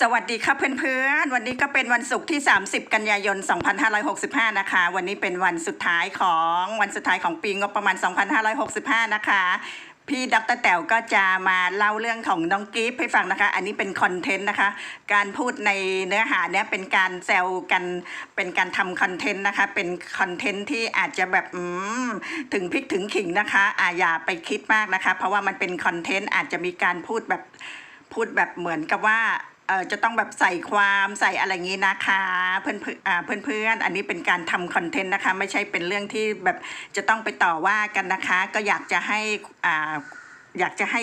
สวัสดีครับเพื่อนๆ วันนี้ก็เป็นวันศุกร์ที่ 30 กันยายน 2565 นะคะ วันนี้เป็นวันสุดท้ายของวันสุดท้ายของปีงบประมาณ 2565 นะคะ พี่ดรแต๋วก็จะมาเล่าเรื่องของน้องกิฟต์ให้ฟังนะคะ อันนี้เป็นคอนเทนต์นะคะ การพูดในเนื้อหาเนี้ยเป็นการแซวกัน เป็นการทำคอนเทนต์นะคะ เป็นคอนเทนต์ที่อาจจะแบบอืมถึงพริกถึงขิงนะคะอ่าอย่าไปคิดมากนะคะ เพราะว่ามันเป็นคอนเทนต์อาจจะมีการพูดแบบพูดแบบเหมือนกับว่า เออจะต้องแบบใส่ความใส่อะไรอย่างนี้นะคะ เพื่อนๆอ่าเพื่อนๆอันนี้เป็นการทำคอนเทนต์นะคะ ไม่ใช่เป็นเรื่องที่แบบจะต้องไปต่อว่ากันนะคะ ก็อยากจะให้อ่าอยากจะให้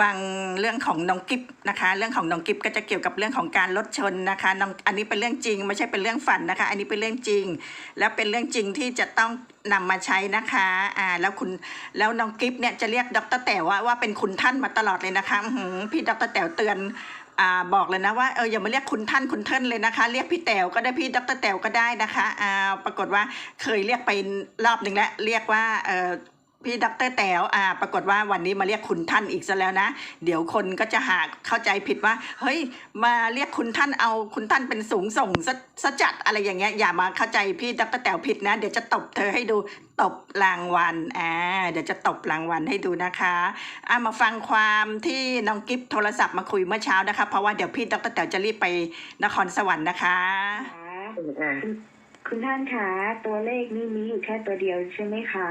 ฟังเรื่องของน้องกิฟนะคะ เรื่องของน้องกิฟก็จะเกี่ยวกับเรื่องของการลดชนนะคะน้องอันนี้เป็นเรื่องจริง ไม่ใช่เป็นเรื่องฝันนะคะ อันนี้เป็นเรื่องจริง แล้วเป็นเรื่องจริงที่จะต้องนำมาใช้นะคะอ่าแล้วคุณแล้วน้องกิฟเนี่ยจะเรียกดรแต๋วว่าว่าเป็นคุณท่านมาตลอดเลยนะคะพี่ดรแต๋วเตือน อ่าบอกเลยนะว่าเอออย่ามาเรียกคุณท่านคุณเทินเลยนะคะ เรียกพี่แต๋วก็ได้พี่ดรแต๋วก็ได้นะคะอ่าปรากฏว่าเคยเรียกไปรอบหนึ่งแล้วเรียกว่าเออ พี่ดรแต๋วอ่า ปรากฏว่าวันนี้มาเรียกคุณท่านอีกซะแล้วนะ เดี๋ยวคนก็จะหาเข้าใจผิดว่า เฮ้ย มาเรียกคุณท่านเอาคุณท่านเป็นสูงส่งซะจัดอะไรอย่างเงี้ย อย่ามาเข้าใจพี่ดรแต๋วผิดนะ เดี๋ยวจะตบเธอให้ดู ตบรางวัล อ่า เดี๋ยวจะตบรางวัลให้ดูนะคะ อ่ามาฟังความที่น้องกิฟโทรศัพท์มาคุยเมื่อเช้านะคะ เพราะว่าเดี๋ยวพี่ดรแต๋วจะรีบไปนครสวรรค์นะคะคุณท่านคะ ตัวเลขนี่มีอยู่แค่ตัวเดียวใช่ไหมคะ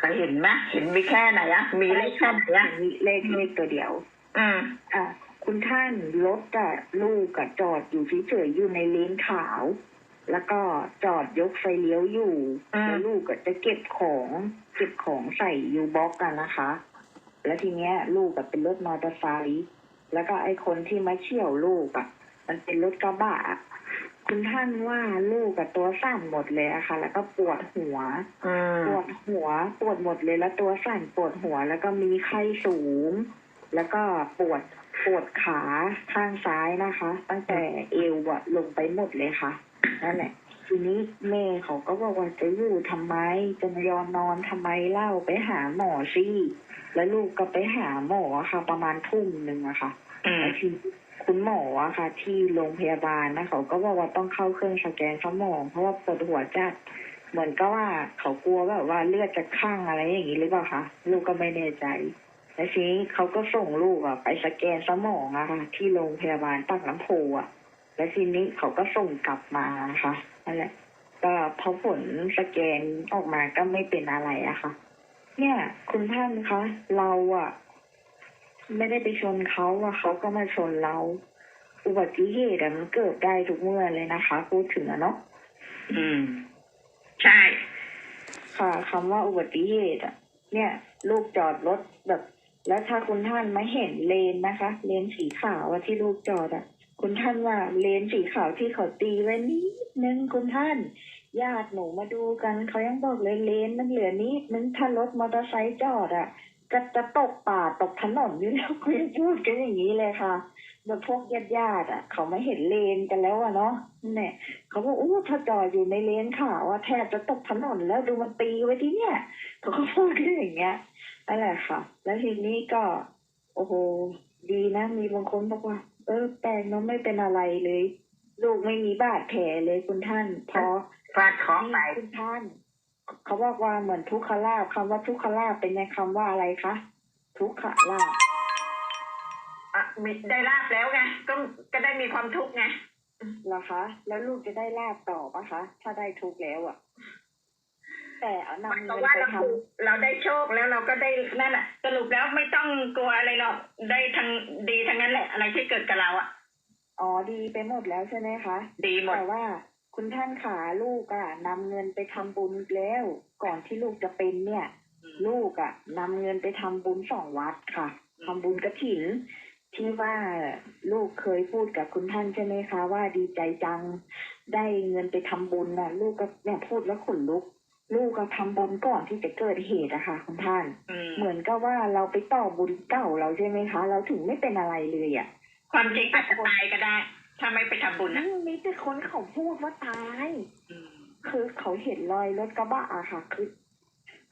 เคยเห็นไหมเห็นมีแค่ไหนอะมีเลขแค่ไหนอะมีเลขเลขตัวเดียว อืมอะคุณท่านรถกับลูกกับจอดอยู่เฉยๆอยู่ในเลนขาว แล้วก็จอดยกไฟเลี้ยวอยู่แล้วลูกก็จะเก็บของเก็บของใส่ยูบ็อกกันนะคะ แล้วทีเนี้ย ลูกกับเป็นรถมอเตอร์ไซค์แล้วก็ไอ้คนที่มาเชี่ยวลูกอะมันเป็นรถกระบะ อะคุณท่านว่าลูกกับตัวสั่นหมดเลยอะค่ะ แล้วก็ปวดหัวอืมปวดหัวปวดหมดเลยแล้วตัวสั่นปวดหัว แล้วก็มีไข้สูง แล้วก็ปวดปวดขาข้างซ้ายนะคะ ตั้งแต่เอวอะลงไปหมดเลยค่ะนั่นแหละทีนี้แม่เขาก็บอกว่าจะอยู่ทำไมจะมายอนนอนทำไมเล่าไปหาหมอสิแล้วลูกก็ไปหาหมอค่ะ ประมาณทุ่มหนึ่งอะค่ะอืมแล้วที คุณหมออะค่ะ ที่โรงพยาบาลนะเขาก็บอกว่าต้องเข้าเครื่องสแกนสมองเพราะว่าปวดหัวจัดเหมือนก็ว่าเขากลัวแบบว่าเลือดจะข้างอะไรอย่างนี้หรือเปล่าคะลูกก็ไม่แน่ใจแล้วทีนี้เขาก็ส่งลูกอะไปสแกนสมองอะค่ะ ที่โรงพยาบาลปากน้ำโพอะแล้วทีนี้เขาก็ส่งกลับมาค่ะนั่นแหละก็พอผลสแกนออกมาก็ไม่เป็นอะไรอะค่ะ เนี่ย คุณท่านคะเราอะ ไม่ได้ไปชนเขาอะเขาก็มาชนเรา อุบัติเหตุอะมันเกิดได้ทุกเมื่อเลยนะคะ พูดถึงอะเนาะอืม ใช่ ค่ะคำว่าอุบัติเหตุอะเนี่ย ลูกจอดรถแบบ แล้วถ้าคุณท่านไม่เห็นเลนนะคะ เลนสีขาวอะที่ลูกจอดอะคุณท่านว่าเลนสีขาวที่เขาตีไว้นิดนึงคุณท่านญาติหนูมาดูกันเขายังบอกเลยเลนมันเหลือนิดนึงถ้ารถมอเตอร์ไซค์จอดอะก็ จะตกป่าตกถนนอยู่แล้วคุยพูดกันอย่างนี้เลยค่ะแบบพวกญาติญาติๆอะเขาไม่เห็นเลนกันแล้วอะเนาะเนี่ยเขาบอกอู้ถ้าจอดอยู่ในเลนขาวอะแทบจะตกถนนแล้วดูมันตีไว้ที่เนี่ยเขาก็พูดกันอย่างเงี้ยนั่นแหละค่ะ แล้วทีนี้ก็ โอ้โหดีนะ มีบางคนบอกว่า เออแปลกเนาะไม่เป็นอะไรเลย ลูกไม่มีบาดแผลเลยคุณท่านเพราะฟาดเคราะห์ไปคุณท่าน เขาบอกว่าเหมือนทุกขลาบคำว่าทุกขลาบเป็นในคำว่าอะไรคะทุกขลาบอะมีได้ลาบแล้วไงก็ก็ได้มีความทุกข์ไงเหรอคะ แล้วลูกจะได้ลาบต่อปะคะ ถ้าได้ทุกแล้วอะแต่เอาหมายนำควาเงิมนว่าไปเราทำถูกเราได้โชคแล้วเราก็ได้นั่นแหละสรุปแล้วไม่ต้องกลัวอะไรหรอกได้ทั้งดีทั้งนั้นแหละ อะไรที่เกิดกับเราอะอ๋อดีไปหมดแล้วใช่ไหมคะ ดีหมดแต่ว่า คุณท่านขาลูกอะนำเงินไปทำบุญแล้ว ก่อนที่ลูกจะเป็นเนี่ยลูกอะนำเงินไปทำบุญสองวัดค่ะทำบุญกระถิน ที่ว่าลูกเคยพูดกับคุณท่านใช่ไหมคะ ว่าดีใจจังได้เงินไปทำบุญน่ะ ลูกก็เนี่ยพูดแล้วขนลุก ลูกก็ทำบุญก่อนที่จะเกิดเหตุอะค่ะ คุณท่าน อืมเหมือนกับว่าเราไปต่อบุญเก่าเราใช่ไหมคะ เราถึงไม่เป็นอะไรเลยอะ ความจริงอาจจะตายก็ได้ ถ้าไม่ไปทำบุญนะอืมมีแต่คนเขาพูดว่าตาย อืมคือเขาเห็นรอยรถกระบะอะค่ะ คือ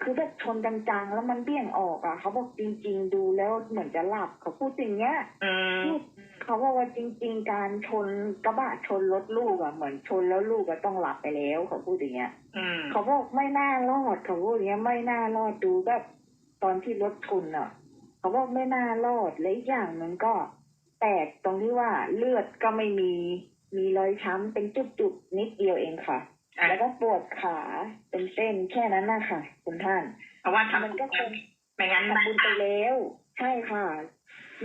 คือแบบชนจังๆแล้วมันเบี่ยงออกอะเขาบอกจริง ๆ ดูแล้วเหมือนจะหลับเขาพูดอย่างเงี้ยอืมพูดเขาบอกว่าจริง ๆ การชนกระบะชนรถลูกอะเหมือนชนแล้วลูกก็ต้องหลับไปแล้วเขาพูดอย่างเงี้ย อืมเขาบอกไม่น่ารอดเขาพูดอย่างเงี้ยไม่น่ารอดดูแบบตอนที่รถชนอะ เขาบอกไม่น่ารอดและอีกอย่างหนึ่งก็ แตกตรงที่ว่าเลือดก็ไม่มีมีรอยช้ำเป็นจุดๆนิดเดียวเองค่ะอะแล้วก็ปวดขาเป็นเส้นแค่นั้นนะคะคุณท่าน เพราะว่าทำมันก็คงไม่งั้นทำบุญไปแล้ว ใช่ค่ะ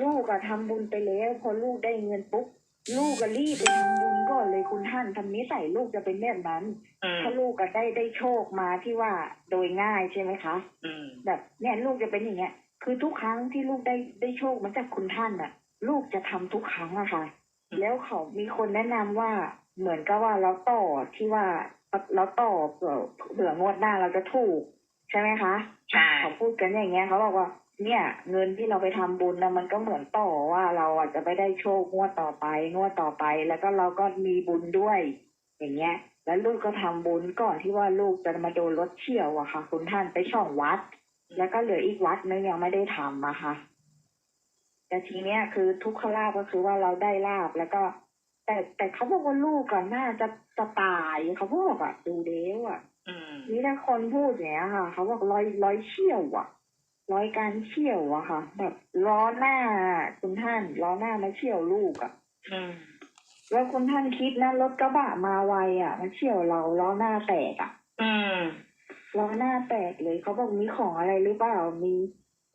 ลูกอะทำบุญไปแล้ว พอลูกได้เงินปุ๊บลูกก็รีบไปทำบุญก่อนเลยคุณท่านทำนิสัยลูกจะเป็นแบบนั้นอืมถ้าลูกก็ได้ได้โชคมาที่ว่าโดยง่ายใช่ไหมคะอืมแบบเนี่ยลูกจะเป็นอย่างเงี้ย คือทุกครั้งที่ลูกได้ได้โชคมาจากคุณท่านอะ ลูกจะทำทุกครั้งอะค่ะ แล้วเขามีคนแนะนำว่าเหมือนกับว่าเราต่อที่ว่าเราต่อเผื่อเผื่องวดหน้าเราจะถูก ใช่ไหมคะใช่เขาพูดกันอย่างเงี้ยเขาบอกว่า เนี่ย เงินที่เราไปทำบุญนะมันก็เหมือนต่อว่าเราอาจจะไปได้โชคงวดต่อไป งวดต่อไป แล้วก็เราก็มีบุญด้วย อย่างเงี้ย แล้วลูกก็ทำบุญก่อนที่ว่าลูกจะมาโดนรถเฉี่ยวอะค่ะ คุณท่านไปช่องวัด แล้วก็เหลืออีกวัดนึงยังไม่ได้ทำอะค่ะ แต่ทีเนี้ยคือทุกขลาบก็คือว่าเราได้ลาบแล้วก็ แต่แต่เขาบอกว่าลูกก่อนน่าจะจะตายเขาบอกอะดูเด้วอะอืมนี่ถ้าคนพูดอย่างเนี้ยค่ะ เขาบอกร้อยร้อยเชี่ยวอะร้อยการเชี่ยวอะค่ะ แบบล้อหน้าคุณท่านล้อหน้ามาเชี่ยวลูกอะอืมแล้วคุณท่านคิดนะรถกระบะมาไวอะมันเชี่ยวเราล้อหน้าแตกอะอืมล้อหน้าแตกเลยเขาบอกมีของอะไรหรือเปล่ามี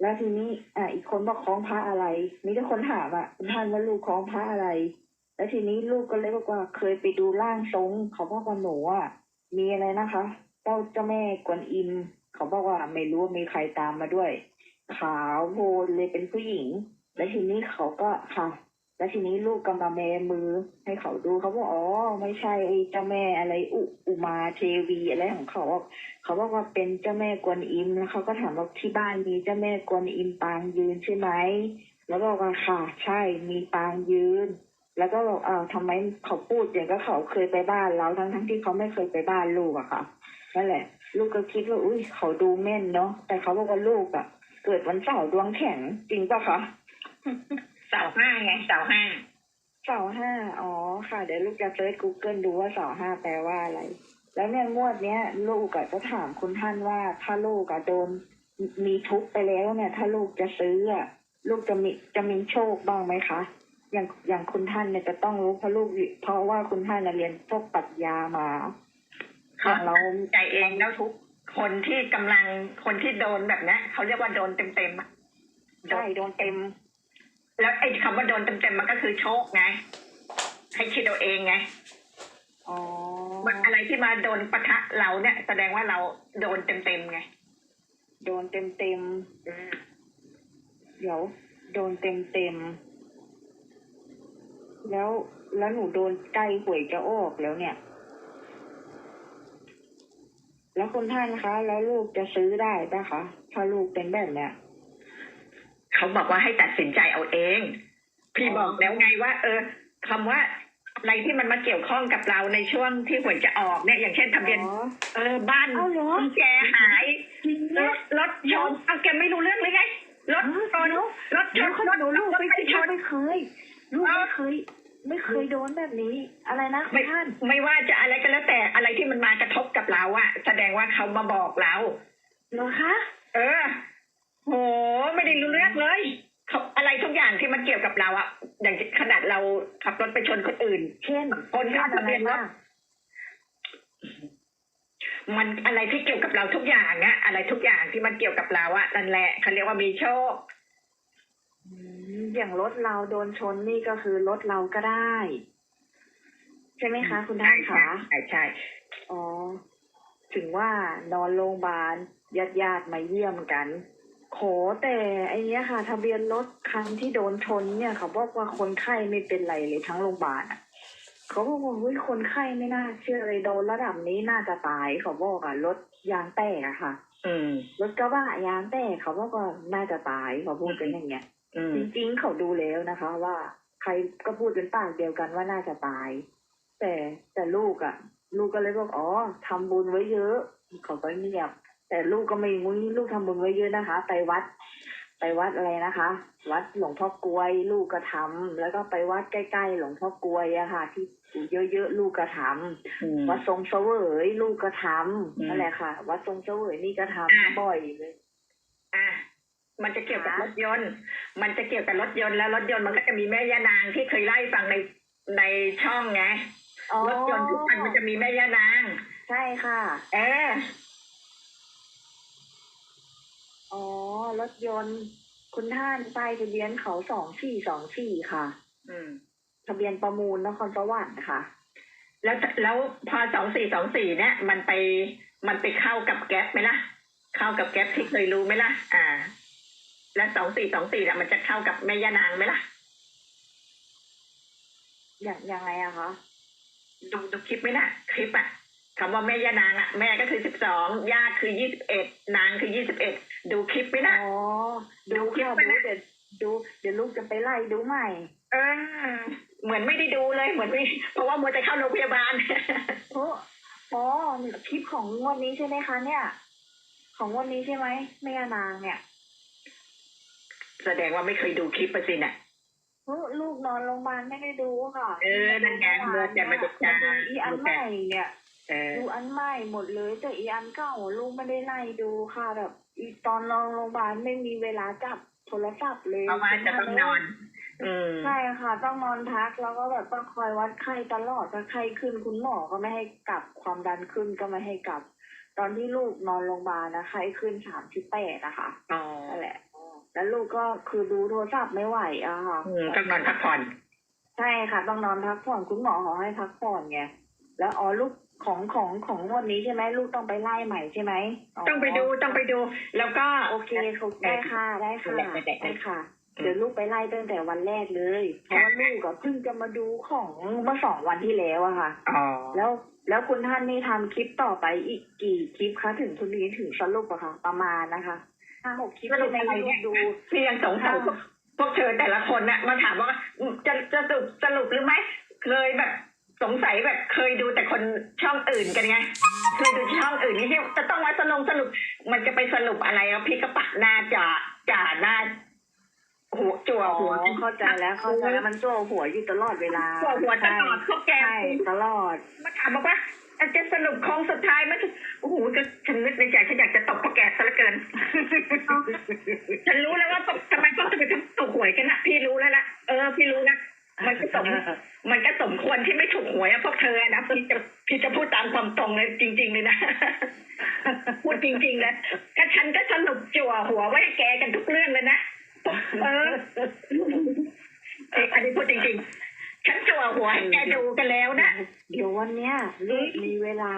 แล้วทีนี้อ่าอีกคนบอกคล้องพระอะไร มีแต่คนถามอะคุณท่านว่าลูกคล้องพระอะไร แล้วทีนี้ลูกก็เลยบอกว่าเคยไปดูร่างทรงเขาบอกว่าหนูอะมีอะไรนะคะเจ้าเจ้าแม่กวนอิมเขาบอกว่าไม่รู้ว่ามีใครตามมาด้วย ขาวโพลเลยเป็นผู้หญิง แล้วทีนี้เขาก็ค่ะ แล้วทีนี้ลูกก็มาแมมือให้เขาดูเขาบอกอ๋อไม่ใช่เจ้าแม่อะไรอุอุมาเทวีอะไรของเขาเขาบอกว่าเป็นเจ้าแม่กวนอิมแล้วเขาก็ถามว่าที่บ้านมีเจ้าแม่กวนอิมปางยืนใช่ไหมแล้วบอกว่าค่ะใช่มีปางยืน แล้วก็บอกอ้าวทำไมเขาพูดอย่างก็เขาเคยไปบ้านเราทั้งทั้งที่เขาไม่เคยไปบ้านลูกอะค่ะนั่นแหละ ลูกก็คิดว่าอุ้ยเขาดูแม่นเนาะแต่เขาบอกว่าลูกอะเกิดวันเสาร์ดวงแข็งจริงปะคะ เสาห้าไงเสาห้าเสาห้าอ๋อค่ะเดี๋ยวลูกจะเซิร์ช Google ดูว่าเสาห้าแปลว่าอะไร แล้วเนี่ยงวดเนี้ย ลูกอะจะถามคุณท่านว่า ถ้าลูกอะโดนมีทุกข์ไปแล้วเนี่ย ถ้าลูกจะซื้ออะลูกจะมีจะมีโชคบ้างไหมคะอย่างอย่างคุณท่านเนี่ยจะต้องรู้เพราะลูกเพราะว่าคุณท่านน่ะเรียนพวกปรัชญามาของเราใจเองแล้วทุกคนที่กำลังคนที่โดนแบบเนี้ยเขาเรียกว่าโดนเต็มเต็มๆอะใช่โดนเต็ม แล้วไอ้คำว่าโดนเต็มเต็มๆมันก็คือโชคไง ให้คิดเอาเองไงอ๋อมันอะไรที่มาโดนปะทะเราเนี่ย แสดงว่าเราโดนเต็มเต็มๆไง โดนเต็มเต็มอืมๆเดี๋ยว โดนเต็มเต็มๆแล้วแล้วหนูโดนใกล้หวยจะออกแล้วเนี่ย แล้วคุณท่านคะ แล้วลูกจะซื้อได้ปะคะ ถ้าลูกเป็นแบบเนี้ย เขาบอกว่าให้ตัดสินใจเอาเอง พี่อ๋อบอกแล้วไงว่า เออคำว่าอะไรที่มันมาเกี่ยวข้องกับเราในช่วงที่หวยจะออกเนี่ย อย่างเช่นทะเบียนอ๋อเออบ้านเอาเหรอกุญแจหายจริงรเนี่ยถรถชนเอาแกไม่รู้เรื่องเลยไงรถชนรถชเดี๋ยนวคนรถหนูลูกรถไม่ไม่ชลูกนไม่เคยลูกไม่เคยไม่เคยโดนแบบนี้ อะไรนะคุไม่ณท่านไม่ว่าจะอะไรก็แล้วแต่อะไรที่มันมากระทบกับเราอะแสดงว่าเขามาบอกเราเหรอคะ เออ โห ไม่ได้รู้เรื่องเลยเขาอะไรทุกอย่างที่มัน เกี่ยวกับเราอะอย่างขนาดเราขับรถไปชนคนอื่น เช่นคนขับเช่นอะไรทะเบียนรถบ้างมันอะไรที่เกี่ยวกับเราทุกอย่างอะอะไรทุกอย่างที่มันเกี่ยวกับเราอะนั่นแหละเขาเรียกว่ามีโชคอืมอย่างรถเราโดนชนนี่ก็คือรถเราก็ได้ ใช่ไหมคะ คุณท่านคะใช่ใช่อ๋อ ถึงว่านอนโรงพยาบาลญาติญาติๆมาเยี่ยมกัน ขอแต่ไอ้เนี้ยค่ะ ทะเบียนรถคันที่โดนชนเนี่ยเขาบอกว่าคนไข้ไม่เป็นไรเลยทั้งโรงพยาบาลอะเขาบอกว่าเฮ้ยคนไข้ไม่น่าเชื่อเลยโดนระดับนี้น่าจะตายเขาบอกอะรถยางแตกอะค่ะ อืมรถกระบะยางแตกเขาบอกว่าน่าจะตายเขาพูดกันอย่างเงี้ยอืมจริงๆเขาดูแล้วนะคะ ว่าใครก็พูดเป็นปากเดียวกันว่าน่าจะตาย แต่แต่ลูกอะ่ะ ลูกก็เลยบอกอ๋อทำบุญไว้เยอะเขาก็เงียบ แต่ลูกก็ไม่งุ้ยลูกทำบุญไว้เยอะนะคะ ไปวัด ไปวัดอะไรนะคะ วัดหลวงพ่อกลวย ลูกกระทำแล้วก็ไปวัดใกล้ๆหลวงพ่อกลวยอะค่ะ ที่อยู่เยอะๆลูกกระทำอืมวัดทรงเสวยลูกกระทอืมำนั่นแหละค่ะ วัดทรงเสวยนี่กระทำอะบ่อยเลยอะมันจะเกี่ยวกับค่ะรถยนต์ มันจะเกี่ยวกับรถยนต์แล้วรถยนต์มันก็จะมีแม่ย่านางที่เคยไล่ฟังในในช่องไงอ๋อรถยนต์ทุกคันมันจะมีแม่ย่านาง ใช่ค่ะ เอออ๋อ รถยนต์ คุณท่านป้ายทะเบียนเขาสองสี่สองสี่ค่ะ อืม ทะเบียนประมูลนครสวรรค์ค่ะ แล้วแล้วพอสองสี่สองสี่เนี่ย มันไปมันไปเข้ากับแก๊ปไหมล่ะ เข้ากับแก๊ปที่เคยรู้ไหมล่ะ อ่า แล้วสองสี่สองสี่เนี่ยมันจะเข้ากับแม่ย่านางไหมล่ะอย่างยังไงอะคะดูดูคลิปไหมน่ะ คลิปอะคำว่าแม่ย่านางอะแม่ก็คือสิบสองย่าคือยี่สิบเอ็ดนางคือยี่สิบเอ็ด ดูคลิปไหมน่ะอ๋อดูดูคลิปค่ะไปดูนะเดี๋ยวดูเดี๋ยวลูกจะไปไล่ดูใหม่ เออ เหมือนไม่ได้ดูเลยเหมือนไม่เพราะว่ามัวแต่เข้าโรงพยาบาลโอ้อ๋อคลิปของงวดนี้ใช่ไหมคะ เนี่ย ของงวดนี้ใช่ไหมแม่นางเนี่ย แสดงว่าไม่เคยดูคลิปไปสิน่ะโอ้ลูกนอนโรงพยาบาลไม่ได้ดูค่ะ เออนั่นไงเมื่อแต่มันจะมาดูอีอันใหม่เนี่ย เออดูอันใหม่หมดเลย แต่อีอันเก่าลูกไม่ได้ไล่ดูค่ะแบบอีตอนนอนโรงพยาบาลไม่มีเวลาจับโทรศัพท์เลยเพราะว่าจะต้องนอน อืมใช่ค่ะ ต้องนอนพักแล้วก็แบบต้องคอยวัดไข้ตลอดถ้าไข้ขึ้นคุณหมอก็ไม่ให้กลับความดันขึ้นก็ไม่ให้กลับ ตอนที่ลูกนอนโรงพยาบาลนะไข้ขึ้นสามสิบแปดนะคะอ๋อนั่นแหละแล้วลูกก็คือดูโทรศัพท์ไม่ไหวอะค่ะอืมต้องนอนพักผ่อนใช่ค่ะ ต้องนอนพักผ่อนคุณหมอขอให้พักผ่อนไงแล้วอ๋อลูก ของของของงวดนี้ใช่ไหมลูกต้องไปไล่ใหม่ใช่ไหมต้องไปดูต้องไปดู แล้วก็โอเคถูกได้ค่ะได้ค่ะได้ได้ได้ได้ค่ะอืมเดี๋ยวลูกไปไล่ตั้งแต่วันแรกเลยเพราะว่าลูกก็เพิ่งจะมาดูของเมื่อสองวันที่แล้วอะค่ะอ๋อแล้วแล้วคุณท่านนี่ทำคลิปต่อไปอีกกี่คลิปคะถึงคุณนี้ถึงสรุปอะค่ะ ประมาณนะคะห้าหกคลิปสรุปใช่ไหมอะไรที่ลูเนี่กยดูพี่ยังสงสัยพวกพวกเธอแต่ละคนน่ะมาถามว่าอืมจะจะสรุปสรุปหรือไม่ เคยแบบ สงสัยแบบเคยดูแต่คนช่องอื่นกันไงเคยดูช่องอื่นนี่ที่จะต้องมาสรุปสรุปมันจะไปสรุปอะไรอะพี่ก็ปักหน้าจ่าจ่าหน้าหัวจั่วอ๋อหัวเข้าใจแล้วเข้าใจแล้วมันโจ้หัวอยู่ตลอดเวลาจั่วหัวตลอดพวกแกใช่ตลอด มาถามบอกว่าอาจจะสรุปโค้งสุดท้ายมันโอ้โหก็ฉันนึกในใจฉันอยากจะตบพวกแกซะเหลือเกิน ฉันรู้แล้วว่าทำไมต้องจะไปถูกหวยกันนะพี่รู้แล้วละเออพี่รู้นะ มันก็สมมันก็สมควรที่ไม่ถูกหวยอะพวกเธอนะพี่จะพี่จะพูดตามความตรงเลยจริง ๆ เลยนะพูดจริงๆเลยก็ฉันก็สรุปจั่วหัวไว้ให้แกกันทุกเรื่องเลยนะเออเอ้ยอันนี้พูดจริงๆ ฉันจั่วหัวให้แกดูกันแล้วนะเดี๋ยววันเนี้ยลูกมีเวลา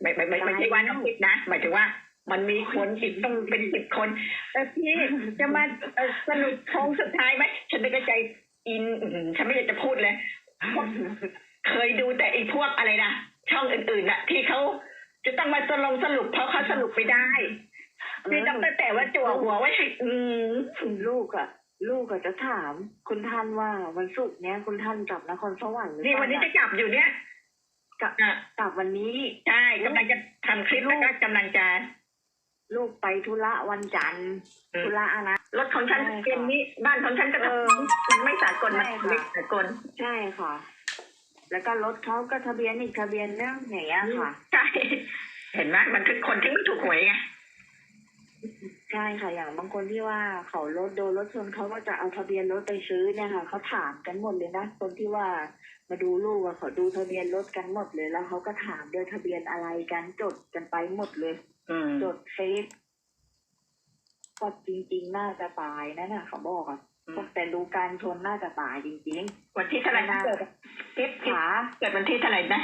ไม่ไม่ไม่ไม่ใช่ว่าน้องผิดนะหมายถึงว่ามันมีคนอีกต้องเป็นสิบคนเออพี่จะมาเอ่อสรุปโค้งสุดท้ายไหมฉันไม่กระใจ อินอื้อหือฉันไม่อยากจะพูดเลยเคยดูแต่ไอีพวกอะไรนะช่องอื่นๆน่ะที่เขาจะต้องมาสรุปสรุปเพราะเขาสรุปไม่ได้พี่ต้องแต่ว่าจั่วหัวไว้ให้อืมลูกอะลูกอะจะถาม คุณท่านว่าวันศุกร์เนี้ยคุณท่านกลับนครสวรรค์หรือนี่เปล่าวันนี้จะกลับอยู่เนี่ยกลับอะกลับวันนี้ใช่กำลังจะทำคลิปแล้วก็กำลังจะลูกไปธุระวันจันทร์อืมธุระอะนะ รถของฉันใช่ค่ะเป็นนี้บ้านของฉันก็เอต้องอมันไม่สากลมันใช่ค่ะ ไม่สากลใช่ค่ะ แล้วก็รถเขาก็ทะเบียนอีกทะเบียนนึงอย่างเงี้ยค่ะ ใช่ เห็นไหมมันคือคนที่ไม่ถูกหวยไงใช่ค่ะ อย่างบางคนที่ว่าเขารถโดนรถชนเขาก็จะเอาทะเบียนรถไปซื้อเนี่ยค่ะเขาถามกันหมดเลยนะคนที่ว่ามาดูลูกอะเขาดูทะเบียนรถกันหมดเลยแล้วเขาก็ถามด้วยทะเบียนอะไรกันจดกันไปหมดเลย อืมจดเฟซ ก็จริง ๆ น่าจะตายนั่นน่ะเขาบอกอะอืมแต่ดูการชนน่าจะตายจริงวันที่เท่าไหร่นะเกิดทิศๆทิศขาเกิดวันที่เท่าไหร่นะ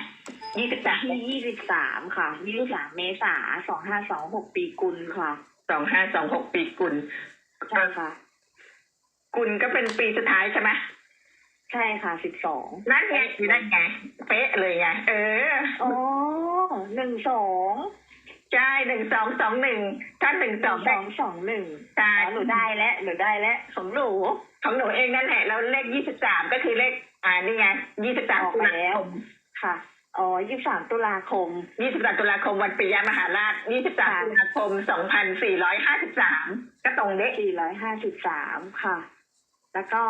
ยี่สิบสามที่ยี่สิบสามค่ะยี่สิบสามเมษาสองห้าสองหกปีกุลค่ะสองห้าสองหกปีกุลใช่ค่ะ กุลก็เป็นปีสุดท้ายใช่ไหมใช่ค่ะสิบสองนั่นไงอยู่นั่นไงเป๊ะเลยไงเอออ๋อหนึ่งสอง ใช่หนึ่งสองสองหนึ่งถ้าหนึ่งสสอองงสองสองหนึ่งใช่หนูได้แล้วหนูได้แล้วของหนูของหนูเองนั่นแหละแล้วเลขยี่สิบสามก็คือเลข อ่านี่ไงยี่สิบสามออกตุมาลาแล้วคมค่ะอ๋อยี่สามตุลาคม23ตุลาคมวันปิยมหาราช23ตุลาคม2453ก็ตรงเด้สี่ร้อยห้าสิบสามค่ะ แล้วก็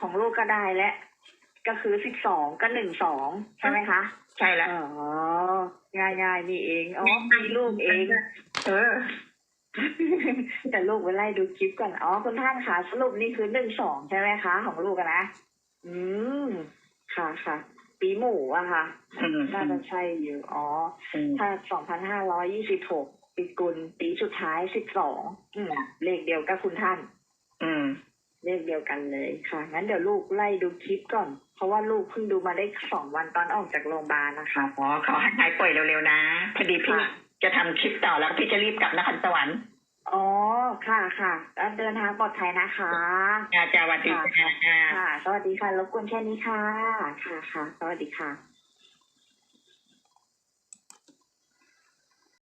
ของลูกก็ได้และ ก็คือสิบสองก็หนึ่งสองใช่ไหมคะ ใช่แล้วอ๋อ ง่ายๆนี่เองอ๋อมีลูกเอง เออ แต่ลูกไปไล่ดูคลิปก่อนอ๋อคุณท่านคะสรุปนี่คือหนึ่งสองใช่ไหมคะ ของลูกอะนะ อืมค่ะค่ะปีหมูอะค่ะอืมน่าจะใช่อยู่อ๋ออืมถ้าสองพันห้าร้อยยี่สิบหกปีกุลปีสุดท้ายสิบสองอืมเลขเดียวกับคุณท่าน อืม เลขเดียวกันเลยค่ะ งั้นเดี๋ยวลูกไล่ดูคลิปก่อน เพราะว่าลูกเพิ่งดูมาได้สองวันตอนออกจากโรงพยาบาลนะคะ อ๋อขอให้หายป่วยเร็วๆนะ พอดีพี่ค่ะ จะทำคลิปต่อแล้วพี่จะรีบกลับนครสวรรค์อ๋อ ค่ะค่ะแล้วเดินทางปลอดภัยนะคะ อาจารย์สวัสดีค่ะ ค่ะ สวัสดีค่ะ รบกวนแค่นี้ค่ะ ค่ะค่ะ สวัสดีค่ะ